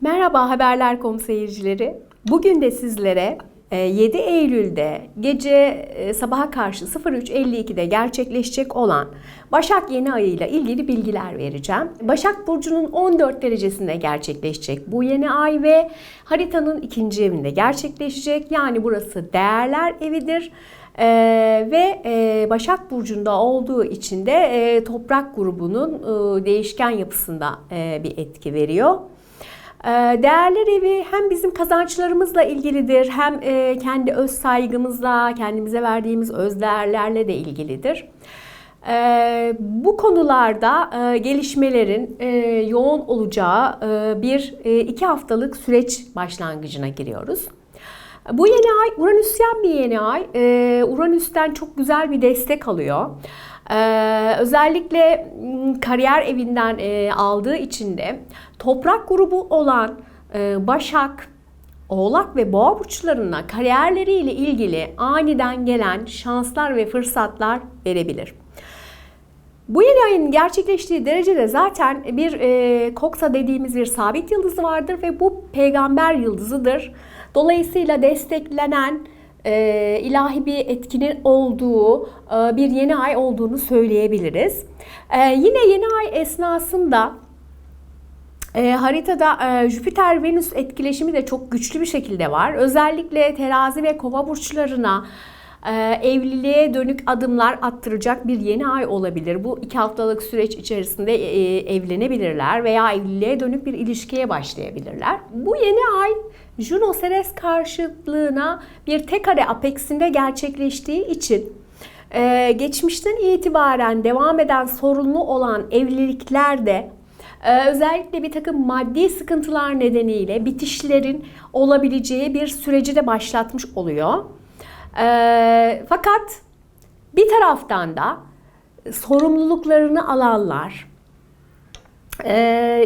Merhaba Haberler.com seyircileri. Bugün de sizlere e, 7 Eylül'de gece e, sabaha karşı 03.52'de gerçekleşecek olan Başak Yeni Ayı ile ilgili bilgiler vereceğim. Başak Burcu'nun 14 derecesinde gerçekleşecek bu yeni ay ve haritanın ikinci evinde gerçekleşecek. Yani burası değerler evidir. Ee, ve e, Başak Burcu'nda olduğu için de e, toprak grubunun e, değişken yapısında e, bir etki veriyor. Ee, Değerler evi hem bizim kazançlarımızla ilgilidir hem e, kendi öz saygımızla, kendimize verdiğimiz öz değerlerle de ilgilidir. Ee, Bu konularda e, gelişmelerin e, yoğun olacağı e, bir e, iki haftalık süreç başlangıcına giriyoruz. Bu yeni ay Uranüsyen bir yeni ay. Ee, Uranüs'ten çok güzel bir destek alıyor. Ee, özellikle m, kariyer evinden e, aldığı için de toprak grubu olan e, Başak, Oğlak ve Boğa burçlarına kariyerleriyle ilgili aniden gelen şanslar ve fırsatlar verebilir. Bu yeni ayın gerçekleştiği derecede zaten bir e, Koksa dediğimiz bir sabit yıldızı vardır ve bu peygamber yıldızıdır. Dolayısıyla desteklenen e, ilahi bir etkinin olduğu e, bir yeni ay olduğunu söyleyebiliriz. E, yine yeni ay esnasında e, haritada e, Jüpiter-Venüs etkileşimi de çok güçlü bir şekilde var. Özellikle terazi ve kova burçlarına e, evliliğe dönük adımlar attıracak bir yeni ay olabilir. Bu iki haftalık süreç içerisinde e, evlenebilirler veya evliliğe dönük bir ilişkiye başlayabilirler. Bu yeni ay Juno Ceres karşıtlığına bir tek kare apeksinde gerçekleştiği için e, geçmişten itibaren devam eden sorunlu olan evliliklerde ee, özellikle bir takım maddi sıkıntılar nedeniyle bitişlerin olabileceği bir süreci de başlatmış oluyor. Ee, fakat bir taraftan da sorumluluklarını alanlar, e,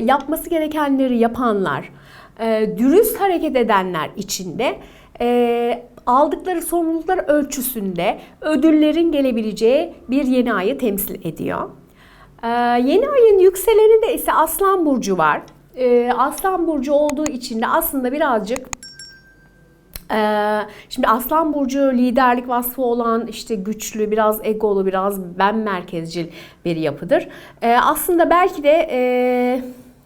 yapması gerekenleri yapanlar, e, dürüst hareket edenler için de e, aldıkları sorumluluklar ölçüsünde ödüllerin gelebileceği bir yeni ayı temsil ediyor. Ee, yeni ayın yükseleninde ise Aslan Burcu var. Ee, Aslan Burcu olduğu için de aslında birazcık ee, Şimdi Aslan Burcu liderlik vasfı olan işte güçlü, biraz egolu, biraz ben merkezcil bir yapıdır. Ee, aslında belki de e,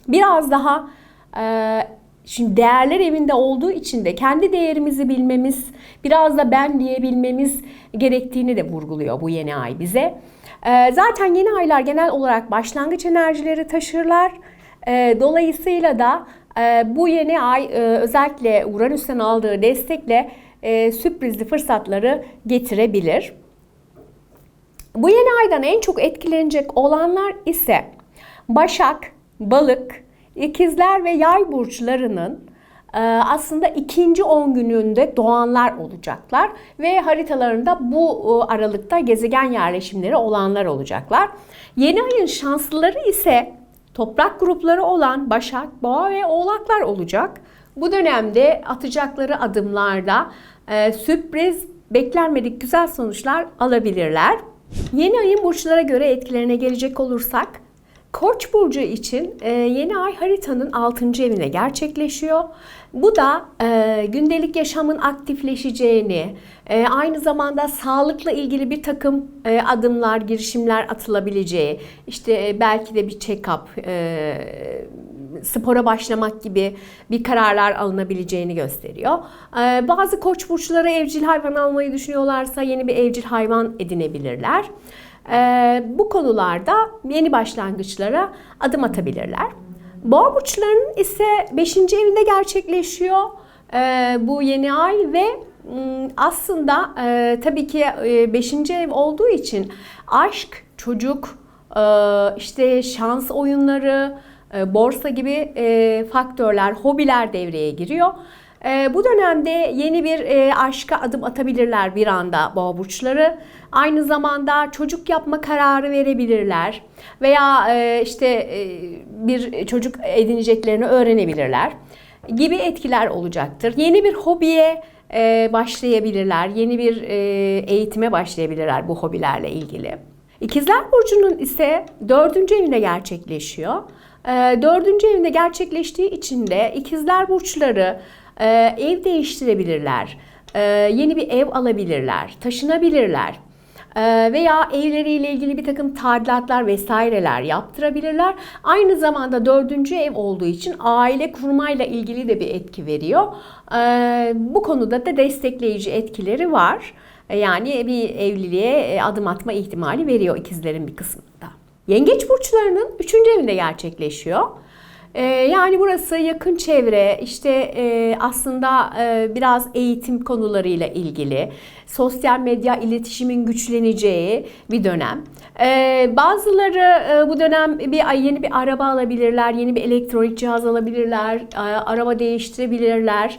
biraz daha e, şimdi değerler evinde olduğu için de kendi değerimizi bilmemiz, biraz da ben diyebilmemiz gerektiğini de vurguluyor bu yeni ay bize. Ee, zaten yeni aylar genel olarak başlangıç enerjileri taşırlar. Ee, dolayısıyla da e, bu yeni ay e, özellikle Uranüs'ten aldığı destekle e, sürprizli fırsatları getirebilir. Bu yeni aydan en çok etkilenecek olanlar ise Başak, Balık, İkizler ve Yay burçlarının ee, aslında ikinci 10 gününde doğanlar olacaklar ve haritalarında bu e, aralıkta gezegen yerleşimleri olanlar olacaklar. Yeni ayın şanslıları ise toprak grupları olan Başak, Boğa ve Oğlaklar olacak. Bu dönemde atacakları adımlarda e, sürpriz, beklenmedik güzel sonuçlar alabilirler. Yeni ayın burçlara göre etkilerine gelecek olursak Koç burcu için e, yeni ay haritanın 6. evine gerçekleşiyor. Bu da e, gündelik yaşamın aktifleşeceğini, e, aynı zamanda sağlıkla ilgili bir takım adımlar, girişimler atılabileceği, işte belki de bir check-up, spora başlamak gibi bir kararlar alınabileceğini gösteriyor. Bazı koç burçları evcil hayvan almayı düşünüyorlarsa yeni bir evcil hayvan edinebilirler. Ee, bu konularda yeni başlangıçlara adım atabilirler. Boğa burçlarının ise 5. evinde gerçekleşiyor ee, bu yeni ay ve ıı, aslında e, tabii ki 5. E, ev olduğu için aşk, çocuk, e, işte şans oyunları, borsa gibi faktörler, hobiler devreye giriyor. E, bu dönemde yeni bir e, aşka adım atabilirler bir anda boğa burçları. Aynı zamanda çocuk yapma kararı verebilirler veya e, işte e, bir çocuk edineceklerini öğrenebilirler gibi etkiler olacaktır. Yeni bir hobiye e, başlayabilirler, yeni bir e, eğitime başlayabilirler bu hobilerle ilgili. İkizler Burcu'nun ise dördüncü evinde gerçekleşiyor. Ee, Dördüncü evinde gerçekleştiği için de ikizler burçları e, ev değiştirebilirler, e, yeni bir ev alabilirler, taşınabilirler e, veya evleriyle ilgili bir takım tadilatlar vesaireler yaptırabilirler. Aynı zamanda dördüncü ev olduğu için aile kurmayla ilgili de bir etki veriyor. Bu konuda da destekleyici etkileri var. Yani bir evliliğe e, adım atma ihtimali veriyor ikizlerin bir kısmında. Yengeç burçlarının üçüncü evinde gerçekleşiyor. Ee, Yani burası yakın çevre, işte e, aslında e, biraz eğitim konularıyla ilgili, sosyal medya iletişimin güçleneceği bir dönem. Ee, Bazıları e, bu dönem bir ay yeni bir araba alabilirler, yeni bir elektronik cihaz alabilirler, araba değiştirebilirler.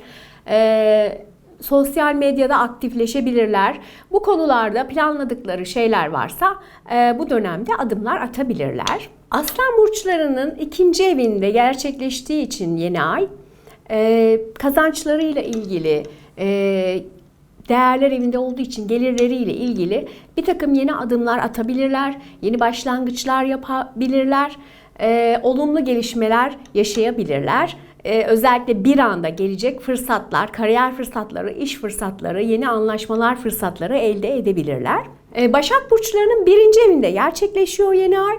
Sosyal medyada aktifleşebilirler. Bu konularda planladıkları şeyler varsa bu dönemde adımlar atabilirler. Aslan burçlarının ikinci evinde gerçekleştiği için yeni ay e, kazançlarıyla ilgili e, değerler evinde olduğu için gelirleriyle ilgili bir takım yeni adımlar atabilirler, yeni başlangıçlar yapabilirler, e, olumlu gelişmeler yaşayabilirler. E, özellikle bir anda gelecek fırsatlar, kariyer fırsatları, iş fırsatları, yeni anlaşmalar fırsatları elde edebilirler. E, Başak burçlarının birinci evinde gerçekleşiyor yeni ay.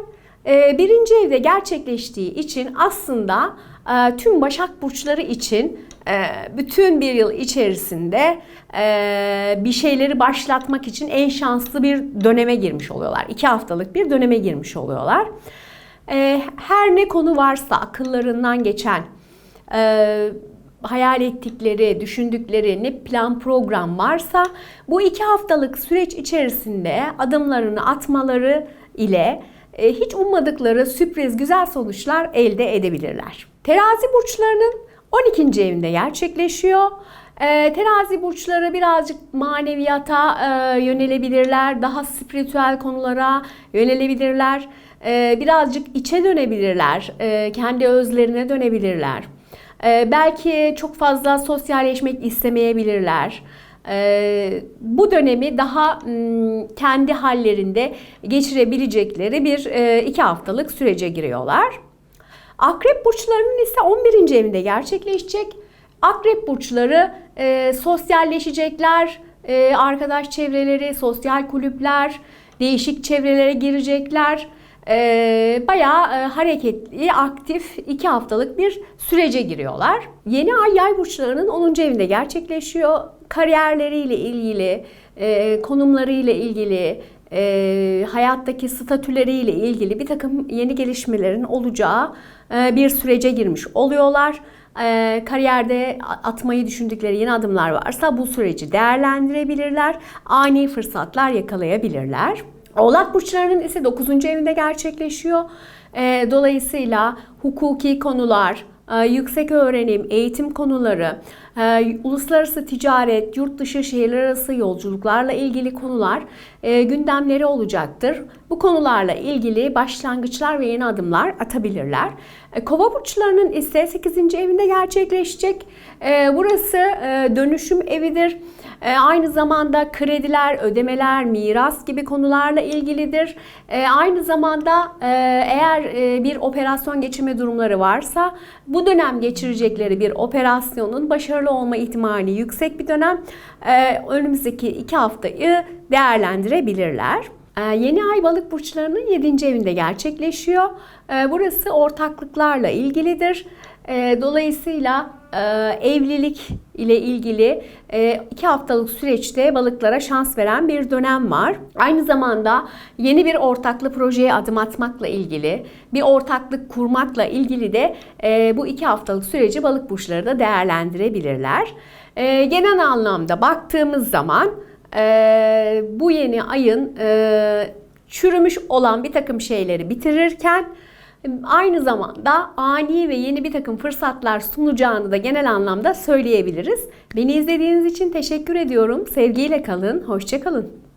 E, birinci evde gerçekleştiği için aslında e, tüm Başak burçları için e, bütün bir yıl içerisinde e, bir şeyleri başlatmak için en şanslı bir döneme girmiş oluyorlar. İki haftalık bir döneme girmiş oluyorlar. Her ne konu varsa akıllarından geçen, hayal ettikleri, düşündükleri ne plan program varsa bu iki haftalık süreç içerisinde adımlarını atmaları ile hiç ummadıkları sürpriz güzel sonuçlar elde edebilirler. Terazi burçlarının 12. evinde gerçekleşiyor. E, terazi burçları birazcık maneviyata e, yönelebilirler, daha spiritüel konulara yönelebilirler, e, birazcık içe dönebilirler, e, kendi özlerine dönebilirler. E, belki çok fazla sosyalleşmek istemeyebilirler. Ee, bu dönemi daha kendi hallerinde geçirebilecekleri bir e, iki haftalık sürece giriyorlar. Akrep burçlarının ise 11. evinde gerçekleşecek. Akrep burçları e, sosyalleşecekler, e, arkadaş çevreleri, sosyal kulüpler, değişik çevrelere girecekler. E, bayağı e, hareketli, aktif iki haftalık bir sürece giriyorlar. Yeni ay yay burçlarının 10. evinde gerçekleşiyor. Kariyerleriyle ilgili, e, konumlarıyla ilgili, e, hayattaki statüleriyle ilgili bir takım yeni gelişmelerin olacağı e, bir sürece girmiş oluyorlar. E, kariyerde atmayı düşündükleri yeni adımlar varsa bu süreci değerlendirebilirler. Ani fırsatlar yakalayabilirler. Oğlak burçlarının ise 9. evinde gerçekleşiyor. E, dolayısıyla hukuki konular, e, yüksek öğrenim, eğitim konuları, e, uluslararası ticaret, yurt dışı şehirler arası yolculuklarla ilgili konular e, gündemleri olacaktır. Bu konularla ilgili başlangıçlar ve yeni adımlar atabilirler. Kova burçlarının ise 8. evinde gerçekleşecek. Burası dönüşüm evidir. E, Aynı zamanda krediler, ödemeler, miras gibi konularla ilgilidir. E, Aynı zamanda e, eğer e, bir operasyon geçirme durumları varsa bu dönem geçirecekleri bir operasyonun başarılı olma ihtimali yüksek bir dönem. E, Önümüzdeki iki haftayı değerlendirebilirler. Ee, Yeni ay balık burçlarının 7. evinde gerçekleşiyor. Ee, Burası ortaklıklarla ilgilidir. Ee, Dolayısıyla e, evlilik ile ilgili e, iki haftalık süreçte balıklara şans veren bir dönem var. Aynı zamanda yeni bir ortaklı projeye adım atmakla ilgili, bir ortaklık kurmakla ilgili de e, bu iki haftalık süreci balık burçları da değerlendirebilirler. E, Genel anlamda baktığımız zaman e, bu yeni ayın e, çürümüş olan bir takım şeyleri bitirirken aynı zamanda ani ve yeni bir takım fırsatlar sunacağını da genel anlamda söyleyebiliriz. Beni izlediğiniz için teşekkür ediyorum. Sevgiyle kalın, hoşça kalın.